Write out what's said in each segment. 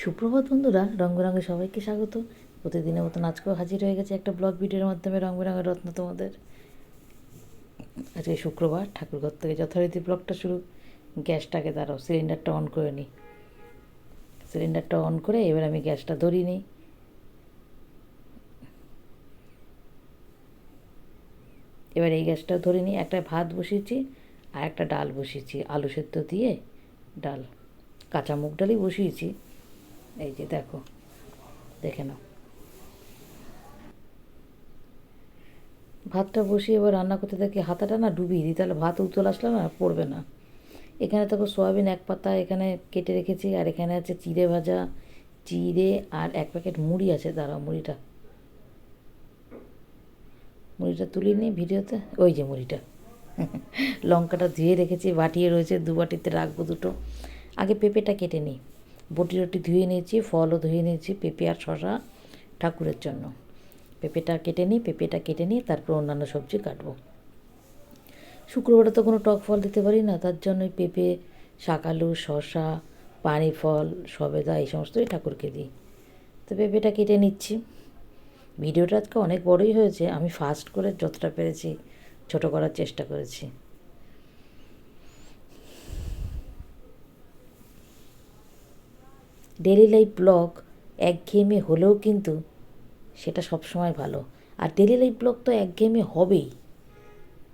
সুপ্রভাত বন্ধুরা রং বেরঙে সবাইকে স্বাগত। প্রতিদিনের মতন আজকেও হাজির হয়ে গেছে একটা ব্লগ ভিডিওর মাধ্যমে রং বেরঙের রত্ন তোমাদের। আজকে শুক্রবার, ঠাকুরঘর থেকে যথারীতি ব্লগটা শুরু। গ্যাসটাকে দাঁড়াও সিলিন্ডারটা অন করে নিই সিলিন্ডারটা অন করে এবার আমি গ্যাসটা ধরি নিই। এবার এই গ্যাসটা ধরে নিই একটা ভাত বসিয়েছি আর একটা ডাল বসিয়েছি। আলু সেদ্ধ দিয়ে ডাল কাঁচা মুগ ডালই বসিয়েছি। এই যে দেখো, দেখে নাও। ভাতটা বসিয়ে এবার রান্না করতে থাকি হাতাটা না ডুবিয়ে দিই, তাহলে ভাত উতল আসলে না, পড়বে না। এখানে দেখো সয়াবিন এক পাতা এখানে কেটে রেখেছি, আর এখানে আছে চিড়ে ভাজা, চিড়ে আর এক প্যাকেট মুড়ি আছে, দাঁড়াও মুড়িটা। মুড়িটা তুলে নিই ভিডিওতে, ওই যে মুড়িটা। লঙ্কাটা ধুয়ে রেখেছি, বাটিয়ে রয়েছে, দু বাটিতে রাখব দুটো। আগে পেঁপেটা কেটে নিই। বটি রটি ধুয়ে নিয়েছি, ফলও ধুয়ে নিয়েছি, পেঁপে আর শশা ঠাকুরের জন্য। পেঁপেটা কেটে নিই, পেঁপেটা কেটে নিই তারপর অন্যান্য সবজি কাটবো। শুক্রবারে তো কোনো টক ফল দিতে পারি না, তার জন্যই পেঁপে শাকালু শশা পানি ফল, সবেদা এই সমস্তই ঠাকুরকে দিই। তো পেঁপেটা কেটে নিচ্ছি। ভিডিওটা আজকে অনেক বড়ই হয়েছে, আমি ফাস্ট করে যতটা পেরেছি, ছোট করার চেষ্টা করেছি। ডেলি লাইফ ব্লগ একঘেয়েমি হলেও কিন্তু সেটা সবসময় ভালো। আর ডেলি লাইফ ব্লগ তো একঘেয়েমি হবেই,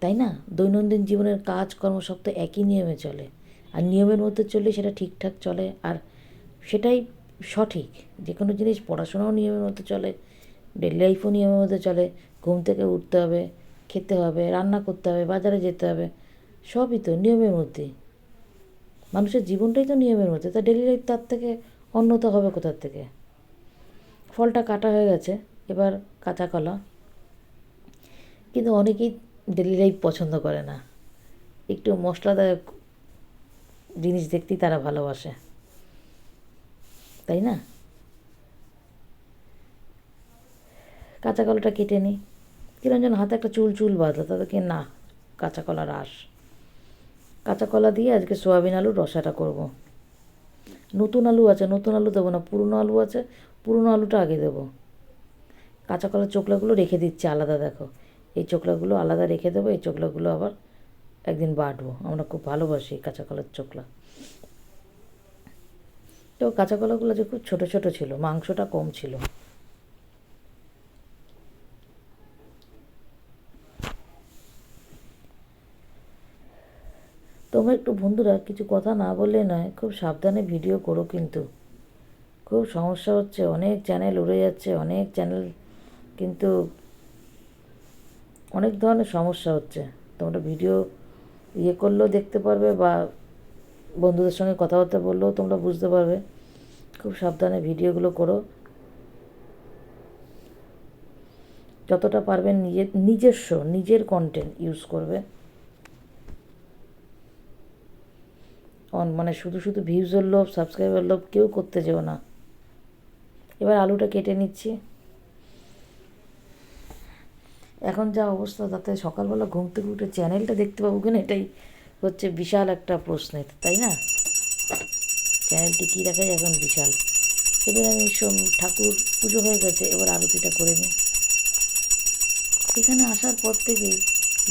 তাই না? দৈনন্দিন জীবনের কাজ কর্ম সব তো একই নিয়মে চলে। আর নিয়মের মধ্যে চললে সেটা ঠিকঠাক চলে। আর সেটাই সঠিক। যে কোনো জিনিস পড়াশোনাও নিয়মের মধ্যে চলে ডেলি লাইফও নিয়মের মধ্যে চলে। ঘুম থেকে উঠতে হবে, খেতে হবে, রান্না করতে হবে, বাজারে যেতে হবে, সবই তো নিয়মের মধ্যে মানুষের জীবনটাই তো নিয়মের মধ্যে। তা ডেলি লাইফ তার থেকে অন্যতা হবে কোথার থেকে? ফলটা কাটা হয়ে গেছে, এবার কাঁচা কলা। কিন্তু অনেকেই ডেলি লাইফ পছন্দ করে না। একটু মশলাদায়ক জিনিস দেখতেই তারা ভালোবাসে। তাই না? কাঁচা কলাটা কেটে নিই। কিরম যেন হাতে একটা চুল চুল বাঁধলো তাদেরকে না, কাঁচা কলা রাস কাঁচা কলা দিয়ে আজকে সোয়াবিন আলুর রসাটা করব। নতুন আলু আছে, নতুন আলু দেবো না, পুরনো আলু আছে, পুরনো আলুটা আগে দেবো। কাঁচা কলার চোখলাগুলো রেখে দিচ্ছি আলাদা, দেখো। এই চোখলাগুলো আলাদা রেখে দেবো, এই চোখলাগুলো আবার একদিন বাটবো। আমরা খুব ভালোবাসি কাঁচা কলার চোখলা তো কাঁচা কলাগুলো যে খুব ছোটো ছোটো ছিল, মাংসটা কম ছিল। তোমরা একটু বন্ধুরা কিছু কথা না বললে নয়, খুব সাবধানে ভিডিও করো কিন্তু। খুব সমস্যা হচ্ছে, অনেক চ্যানেল উড়ে যাচ্ছে, অনেক চ্যানেল কিন্তু অনেক ধরনের সমস্যা হচ্ছে। তোমরা ভিডিও ইয়ে করলেও দেখতে পারবে বা বন্ধুদের সঙ্গে কথাবার্তা বললেও তোমরা বুঝতে পারবে। খুব সাবধানে ভিডিওগুলো করো। যতটা পারবেন নিজের নিজস্ব, নিজের কন্টেন্ট ইউজ করবে। মানে শুধু শুধু ভিউজের লোভ সাবস্ক্রাইবার লোভ কেউ করতে যেও না। এবার আলুটা কেটে নিচ্ছি। এখন যা অবস্থা, তাতে সকালবেলা ঘুম থেকে উঠে চ্যানেলটা দেখতে পাবো কিনা, এটাই হচ্ছে বিশাল একটা প্রশ্নের, তাই না? চ্যানেলটি কী দেখায়? এখন বিশাল। এবার আমি ঠাকুর পুজো হয়ে গেছে, এবার আরতিটা করে নিই। এখানে আসার পর থেকেই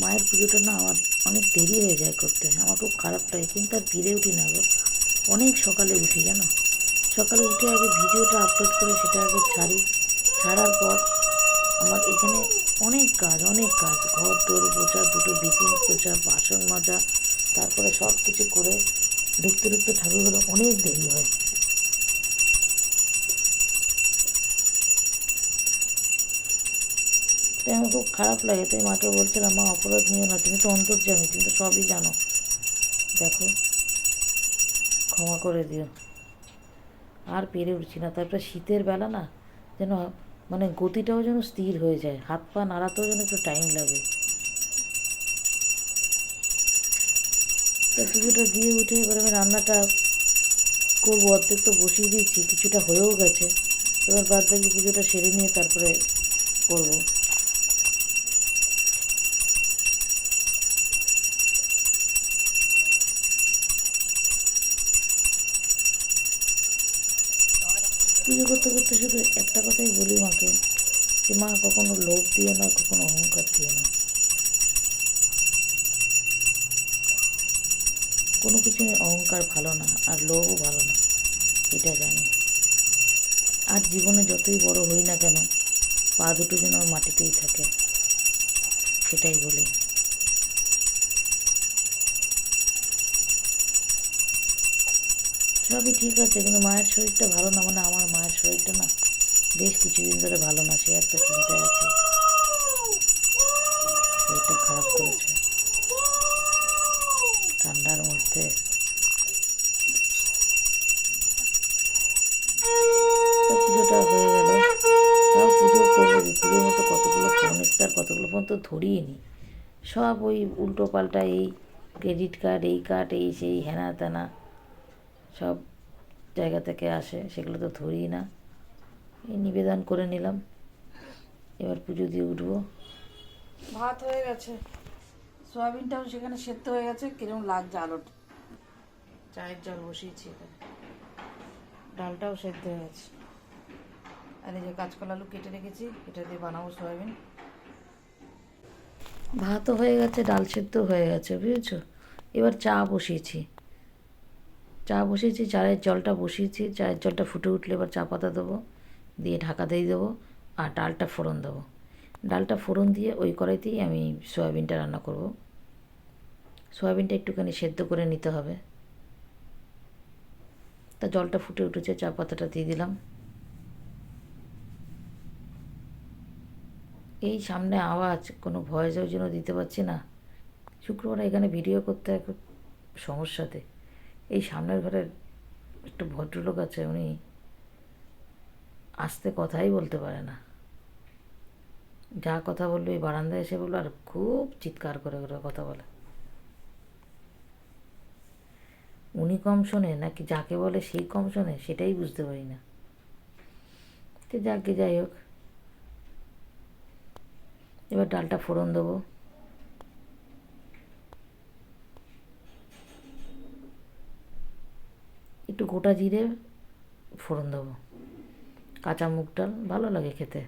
মায়ের পুজোটা না আমার অনেক দেরি হয়ে যায় করতে। আমার খুব খারাপ লাগে, কিন্তু আর ফিরে উঠি না গো। অনেক সকালে উঠি, জানো? সকালে উঠে আগে ভিডিওটা আপলোড করে সেটা আগে ছাড়ি। ছাড়ার পর আমার এখানে অনেক কাজ অনেক কাজ। ঘর তোর পোচা দুটো বিচিং পোচা বাসন মাজা, তারপরে সব কিছু করে ঢুকতে ঢুকতে ঠাকুরগুলো অনেক দেরি হয়। তাই আমার খুব খারাপ লাগে, তাই মাকে বলছিলাম, মা, অপরাধ নিও না, তুমি তো অন্তর্জামি, তুমি তো সবই জানো। দেখো, ক্ষমা করে দিও। আর পেরে উঠছি না, তারপরে শীতের বেলা না, যেন মানে গতিটাও যেন স্থির হয়ে যায়, হাত পা নাড়াতেও যেন একটু টাইম লাগে। তো পুজোটা দিয়ে উঠে এবার আমি রান্নাটা করব, অর্ধেক তো বসিয়ে দিয়েছি, কিছুটা হয়েও গেছে। এবার বাদ বাকি পুজোটা সেরে নিয়ে তারপরে করব। করতে করতে শুধু একটা কথাই বলি মাকে, যে মা কখনো লোভ দিও না, কখনো অহংকার দিও না। কোনো কিছু অহংকার ভালো না, আর লোভও ভালো না, এটা জানি। আর জীবনে যতই বড় হই না কেন, পা দুটো যেন মাটিতেই থাকে, সেটাই বলি। সবই ঠিক আছে, কিন্তু মায়ের শরীরটা ভালো না মানে আমার মায়ের শরীরটা না বেশ কিছুদিন ধরে ভালো না, সে একটা চিন্তায় আছে। শরীরটা খারাপ করেছে। ঠান্ডার মধ্যে। পুজোটা হয়ে গেল। তাও পুজো করব? পুজোর মতো কতগুলো ফোন এসছে আর কতগুলো ফোন তো ধরিয়ে নি সব ওই উল্টো পাল্টা এই ক্রেডিট কার্ড এই কার্ড এই সেই হেনা তেনা সব জায়গা থেকে আসে সেগুলো তো ধরি না। এই নিবেদন করে নিলাম। এবার পুজো দিয়ে উঠবো। ভাত হয়ে গেছে। সয়াবিনটাও সেখানে সেদ্ধ হয়ে গেছে কীরকম লাগছে আলোটা চায়ের জল বসিয়েছি এখানে। ডালটাও সেদ্ধ হয়ে গেছে। আর এই যে কাঁচকলা আলু কেটে রেখেছি এটা দিয়ে বানাবো সয়াবিন। ভাতও হয়ে গেছে ডাল সেদ্ধ হয়ে গেছে বুঝেছ? এবার চা বসিয়েছি। চা বসিয়েছি, চায়ের জলটা বসিয়েছি, চায়ের জলটা ফুটে উঠলে এবার চা পাতা দেবো, দিয়ে ঢাকা দিয়ে দেবো, আর ডালটা ফোড়ন দেবো। ডালটা ফোড়ন দিয়ে ওই কড়াইতেই আমি সয়াবিনটা রান্না করব। সয়াবিনটা একটুখানি সেদ্ধ করে নিতে হবে। তা জলটা ফুটে উঠেছে, চা পাতাটা দিয়ে দিলাম। এই সামনে আওয়াজ, কোনো ভয়েসের জন্য দিতে পারছি না। শুক্রবার এখানে ভিডিও করতে এক সমস্যাতে। এই সামনের ঘরের একটা ভদ্রলোক আছে, উনি আসতে কথাই বলতে পারে না। যা কথা বলল, এই বারান্দায় এসে বলল, আর খুব চিৎকার করে করে কথা বলে। উনি কম শোনে, নাকি যাকে বলে সেই কম শোনে, সেটাই বুঝতে পারি না। তো যাকে যাই হোক। এবার ডালটা ফোড়ন দেবো। একটু গোটা জিরে ফোড়ন দেবো। কাঁচা মুগ ডাল, ভালো লাগে খেতে।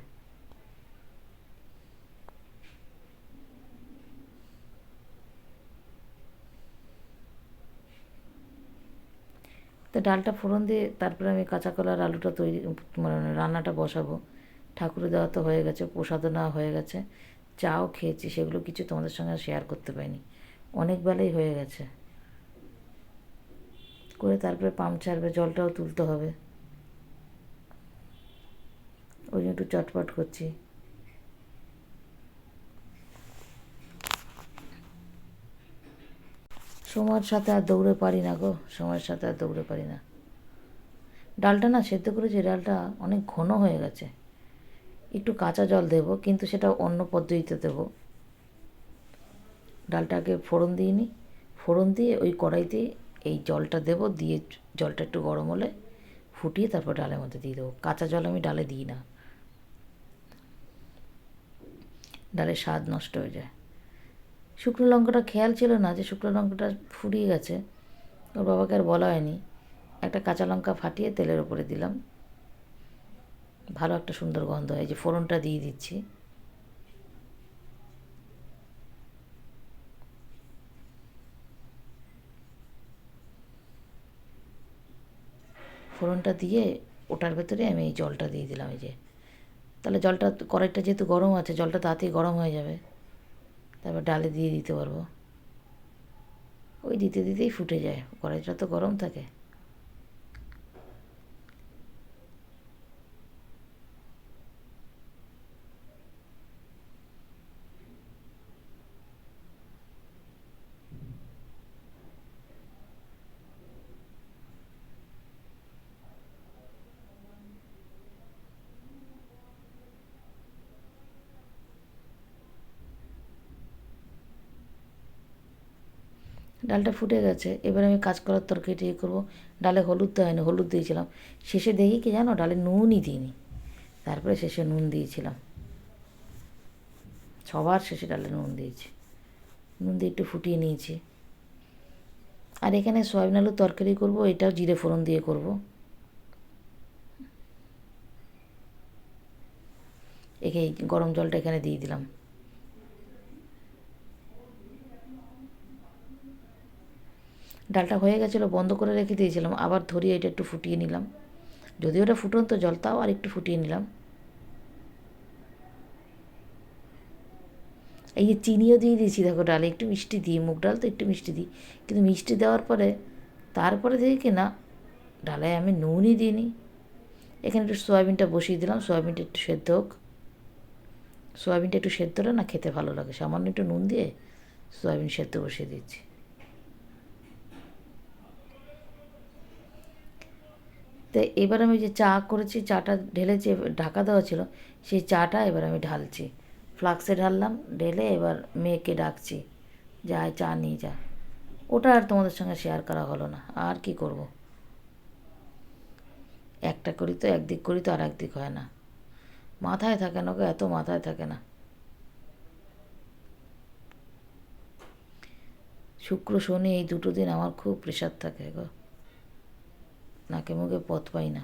তো ডালটা ফোড়ন দিয়ে তারপরে আমি কাঁচা কলার আলুটা তৈরি মানে রান্নাটা বসাবো। ঠাকুরের দেওয়া তো হয়ে গেছে, প্রসাদও নেওয়া হয়ে গেছে। চাও খেয়েছি, সেগুলো কিছু তোমাদের সঙ্গে শেয়ার করতে পারিনি। অনেক বেলাই হয়ে গেছে। করে তারপরে পাম্প ছাড়বে, জলটাও তুলতে হবে। ওই জন্য একটু চটপট করছি। সময়ের সাথে আর দৌড়ে পারি না গো, সময়ের সাথে আর দৌড়ে পারি না। ডালটা না সেদ্ধ করেছি ডালটা অনেক ঘন হয়ে গেছে। একটু কাঁচা জল দেব, কিন্তু সেটা অন্য পদ্ধতিতে দেব। ডালটাকে ফোড়ন দিয়ে নিই ফোড়ন দিয়ে ওই কড়াইতে এই জলটা দেব, দিয়ে জলটা একটু গরম হলে ফুটিয়ে তারপর ডালের মধ্যে দিয়ে দেবো। কাঁচা জল আমি ডালে দিই না। ডালের স্বাদ নষ্ট হয়ে যায়। শুকনো লঙ্কাটা খেয়াল ছিল না যে শুকনো লঙ্কাটা ফুরিয়ে গেছে। ওর বাবাকে আর বলা হয়নি। একটা কাঁচা লঙ্কা ফাটিয়ে তেলের উপরে দিলাম। ভালো একটা সুন্দর গন্ধ হয় যে ফোড়নটা দিয়ে দিচ্ছি। ফোড়নটা দিয়ে ওটার ভেতরে আমি এই জলটা দিয়ে দিলাম, এই যে। তাহলে জলটা, কড়াইটা যেহেতু গরম আছে, জলটা তাড়াতাড়ি গরম হয়ে যাবে। তারপর ডালে দিয়ে দিতে পারব। ওই দিতে দিতেই ফুটে যায়, কড়াইটা তো গরম থাকে। ডালটা ফুটে গেছে, এবার আমি কাঁচকলার তরকারি ইয়ে করব। ডালে হলুদ তো হয়নি, হলুদ দিয়েছিলাম। শেষে দেখি কি জানো, ডালে নুনই দিইনি। তারপরে শেষে নুন দিয়েছিলাম। সবার শেষে ডালে নুন দিয়েছি। নুন দিয়ে একটু ফুটিয়ে নিয়েছি। আর এখানে সয়াবিন আলুর তরকারি করব, এটাও জিরে ফোড়ন দিয়ে করব। একে গরম জলটা এখানে দিয়ে দিলাম। ডালটা হয়ে গেছিল, বন্ধ করে রেখে দিয়েছিলাম, আবার ধরিয়ে এটা একটু ফুটিয়ে নিলাম। যদি ওটা ফুটন্ত জল, তাও আর একটু ফুটিয়ে নিলাম। এই যে চিনিও দিয়ে দিয়েছি, দেখো ডালে একটু মিষ্টি দিই, মুগ ডাল তো একটু মিষ্টি দিই, কিন্তু মিষ্টি দেওয়ার পরে, তারপরে দেখি কি না, ডালে আমি নুনই দিইনি। এখানে একটু সয়াবিনটা বসিয়ে দিলাম, সয়াবিনটা একটু সেদ্ধ হোক। সয়াবিনটা একটু সেদ্ধ না খেতে ভালো লাগে, সামান্য একটু নুন দিয়ে সয়াবিন সেদ্ধ বসিয়ে দিচ্ছি। তো এবার আমি যে চা করেছি, চাটা ঢেলেছি, ঢাকা দেওয়া ছিল, সেই চাটা এবার আমি ঢালছি। ফ্লাক্সে ঢাললাম, ঢেলে এবার মেয়েকে ডাকছি যা, আয় চা নিয়ে যা। ওটা আর তোমাদের সঙ্গে শেয়ার করা হলো না, আর কি করব? একটা করি তো, একদিক করি তো, আর একদিক হয় না। মাথায় থাকে না গো এত মাথায় থাকে না। শুক্র, শনি এই দুটো দিন আমার খুব প্রেশার থাকে গো। নাকে মুখে পথ পাই না।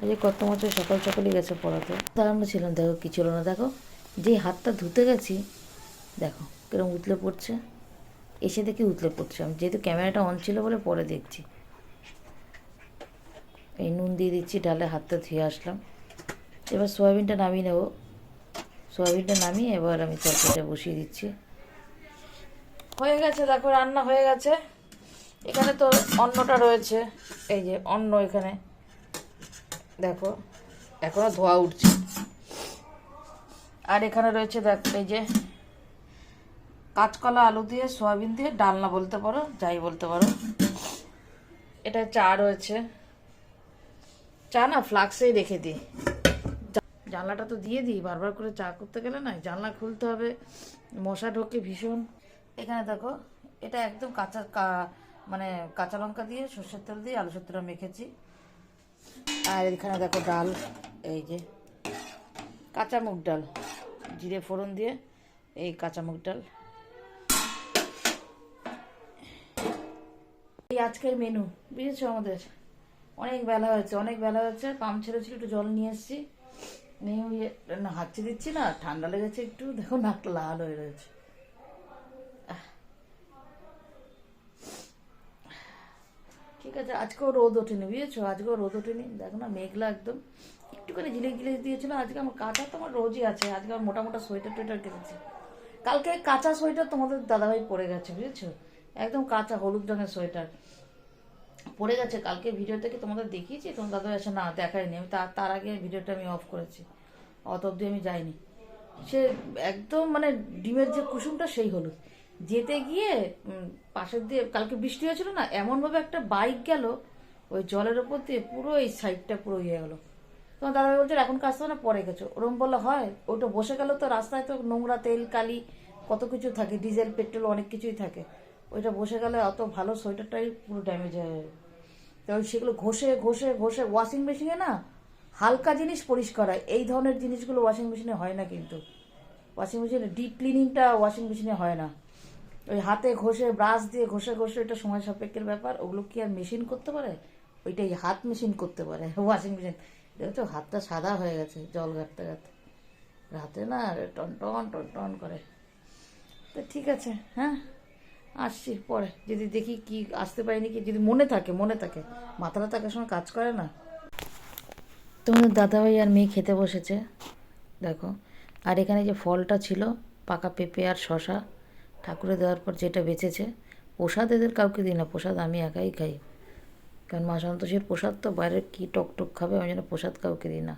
আজকে কত মাত্র সকাল সকালই গেছে পড়াতে। দাঁড়ানো ছিলাম দেখো কি ছিল না, দেখো। যে হাতটা ধুতে গেছি, দেখো কিরম উতলে পড়ছে। এসে দেখি উতলে পড়ছে। আমি যেহেতু ক্যামেরাটা অন ছিল বলে পরে দেখছি। দিয়ে দিচ্ছি, ডালে হাতটা ধুয়ে আসলাম। এবার সয়াবিনটা নামিয়ে নেব। সয়াবিনটা নামিয়ে এবার আমি তরকারিটা বসিয়ে দিচ্ছি। হয়ে গেছে, দেখো রান্না হয়ে গেছে। এখানে তো অন্নটা রয়েছে, এই যে অন্ন এখানে। দেখো, এখনও ধোয়া উঠছে। আর এখানে রয়েছে, দেখ, এই যে কাঁচকলা আলু দিয়ে, সোয়াবিন দিয়ে, ডালনা বলতে পারো, যাই বলতে পারো। এটা চা রয়েছে। চা না ফ্লাক্সেই রেখে দিই। জানলাটা তো দিয়ে দিই, বারবার করে চা করতে গেলে না, জানলা খুলতে হবে, মশা ঢোকে ভীষণ। এখানে দেখো, এটা একদম কাঁচা মানে কাঁচা লঙ্কা দিয়ে, সর্ষের তেল দিয়ে আলু সত্তরা মেখেছি। আর এখানে দেখো ডাল, এই যে কাঁচা মুগ ডাল, জিরে ফোড়ন দিয়ে এই কাঁচা মুগ ডাল। এই আজকের মেনু বুঝেছ আমাদের? অনেক বেলা হয়েছে, অনেক বেলা হয়েছে পাম্প ছেড়েছিল একটু জল নিয়ে এসেছি। নিয়ে হাঁচি দিচ্ছি না, ঠান্ডা লেগেছে একটু, দেখো নাকটা লাল হয়ে রয়েছে। ঠিক আছে, আজকেও রোদ ওঠেনি, বুঝেছ? আজকেও রোদ ওঠেনি, দেখো না, মেঘলা একদম। একটুখানি জিলিক জিলিক দিয়েছিল, আজকে আমার কাঁচা তো আমার রোজই আছে, আজকে আমার মোটা মোটা সোয়েটার টোয়েটার কেটেছি। কালকে কাঁচা সোয়েটার তোমাদের দাদাভাই পরে গেছে, বুঝেছ? একদম কাঁচা, হলুদ রঙের সোয়েটার। পড়ে গেছে, কালকে ভিডিওতে কি তোমাদের দেখিয়েছি? তোমার দাদা এসে না, দেখায়নি। আমি তার তার আগে ভিডিওটা আমি অফ করেছি। অত অব্দি আমি যাইনি। সে একদম মানে ডিমের যে কুসুমটা, সেই হলো। যেতে গিয়ে পাশের দিয়ে, কালকে বৃষ্টি হয়েছিল না, এমনভাবে একটা বাইক গেল, ওই জলের ওপর দিয়ে পুরো এই সাইডটা পুরো ইয়ে গেলো তোমার দাদা বলছে, এখন কাজ তো না, পরে গেছো। ওরম বললে, হয়। ওটা বসে গেল তো রাস্তায় তো, নোংরা তেল, কালি, কত কিছু থাকে, ডিজেল, পেট্রোল, অনেক কিছুই থাকে। ওইটা বসে গেলে অত ভালো সোয়েটারটাই পুরো ড্যামেজ হয়ে যাবে তো ওই সেগুলো ঘষে ঘষে ঘষে ওয়াশিং মেশিনে না হালকা জিনিস পরিষ্কার হয়। এই ধরনের জিনিসগুলো ওয়াশিং মেশিনে হয় না কিন্তু। ওয়াশিং মেশিনে ডিপ ক্লিনিংটা ওয়াশিং মেশিনে হয় না। ওই হাতে ঘষে ব্রাশ দিয়ে ঘষে ঘষে এটা সময় সাপেক্ষের ব্যাপার। ওগুলো কি আর মেশিন করতে পারে? ওইটাই হাত মেশিন করতে পারে ওয়াশিং মেশিন দেখছ হাতটা সাদা হয়ে গেছে, জল ঘাটতে ঘাটতে। রাতে না টন টন টন টন করে। তো ঠিক আছে হ্যাঁ? আসছি, পরে। যদি দেখি কি আসতে পারিনি, কি যদি মনে থাকে মনে থাকে। মাথাটা থাকার সময় কাজ করে না। তোমাদের দাদাভাই আর মেয়ে খেতে বসেছে। দেখো, আর এখানে যে ফলটা ছিল, পাকা পেঁপে আর শশা ঠাকুরে দেওয়ার পর যেটা বেঁচেছে, প্রসাদ এদের কাউকে দিই না, প্রসাদ আমি একাই খাই। কারণ মা সন্তোষীর প্রসাদ তো, বাইরে কী টক টক খাবে, আমি যেন প্রসাদ কাউকে দিই না।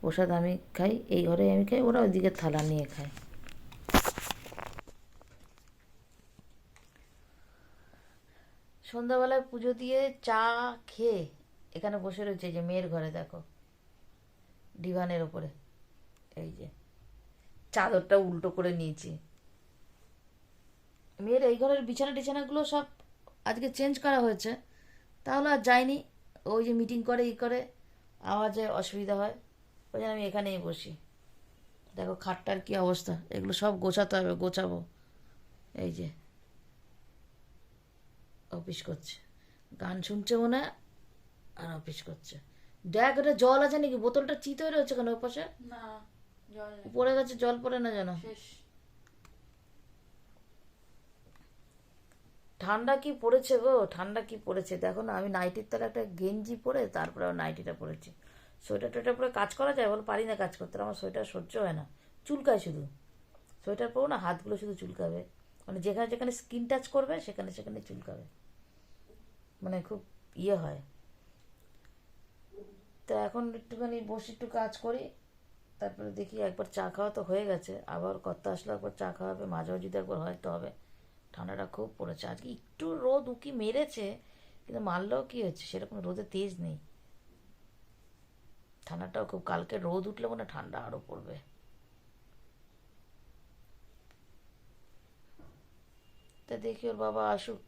প্রসাদ আমি খাই, এই ঘরে আমি খাই, ওরা ওইদিকে থালা নিয়ে খায়। সন্ধ্যাবেলায় পুজো দিয়ে চা খেয়ে এখানে বসে রয়েছে যে মেয়ের ঘরে, দেখো। ডিভানের ওপরে। এই যে। চাদরটা উল্টো করে নিয়েছি। মেয়ের এই ঘরের বিছানা টিছানাগুলো সব আজকে চেঞ্জ করা হয়েছে। তাহলে আর যাইনি। ওই যে মিটিং করে, ই করে। আওয়াজে অসুবিধা হয়। ওই জন্য আমি এখানেই বসি। দেখো, খাটটার কি অবস্থা? এগুলো সব গোছাতে হবে, গোছাবো। এই যে। অফিস করছে। গান শুনছে মনে আর অফিস করছে। দেখ ওটা জল আছে নাকি? বোতলটা চিত হয়ে রয়েছে কেন ওর পাশে না জল পড়ে গেছে জল পড়ে না যেন? ঠান্ডা কি পড়েছে গো? ঠান্ডা কি পড়েছে? দেখো না আমি নাইটির তলে একটা গেঞ্জি পরে তারপরে নাইটিটা পরেছি। সোয়েটার টোয়েটার পরে কাজ করা যায়? বল পারি না কাজ করতে। আমার সোয়েটার সহ্য হয় না। চুলকায় শুধু। সোয়েটার পরো না হাতগুলো শুধু চুলকাবে। মানে যেখানে যেখানে স্কিন টাচ করবে, সেখানে সেখানে চুলকাবে। মানে খুব ইয়ে হয়। তো এখন একটুখানি বসে একটু কাজ করি, তারপরে দেখি একবার চা খাওয়া তো হয়ে গেছে, আবার কর্তা আসলে, একবার চা খাওয়াবে মাঝেও যদি একবার হয়তো হবে। ঠান্ডাটা খুব পড়েছে। আজকে একটু রোদ উকি মেরেছে, কিন্তু মারলেও কি হচ্ছে? সেরকম রোদে তেজ নেই। ঠান্ডাটাও খুব, কালকে রোদ উঠলে মনে ঠান্ডা আরও পড়বে। তা দেখি ওর বাবা আসুক।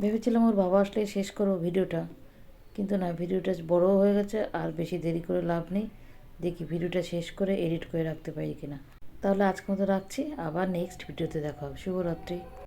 ভেবেছিলাম ওর বাবা আসলে শেষ করব ভিডিওটা। কিন্তু না, ভিডিওটা বড়ও হয়ে গেছে, আর বেশি দেরি করে লাভ নেই। দেখি ভিডিওটা শেষ করে এডিট করে রাখতে পারি কিনা। তাহলে আজকে মতো রাখছি। আবার নেক্সট ভিডিওতে দেখা হবে। শুভরাত্রি।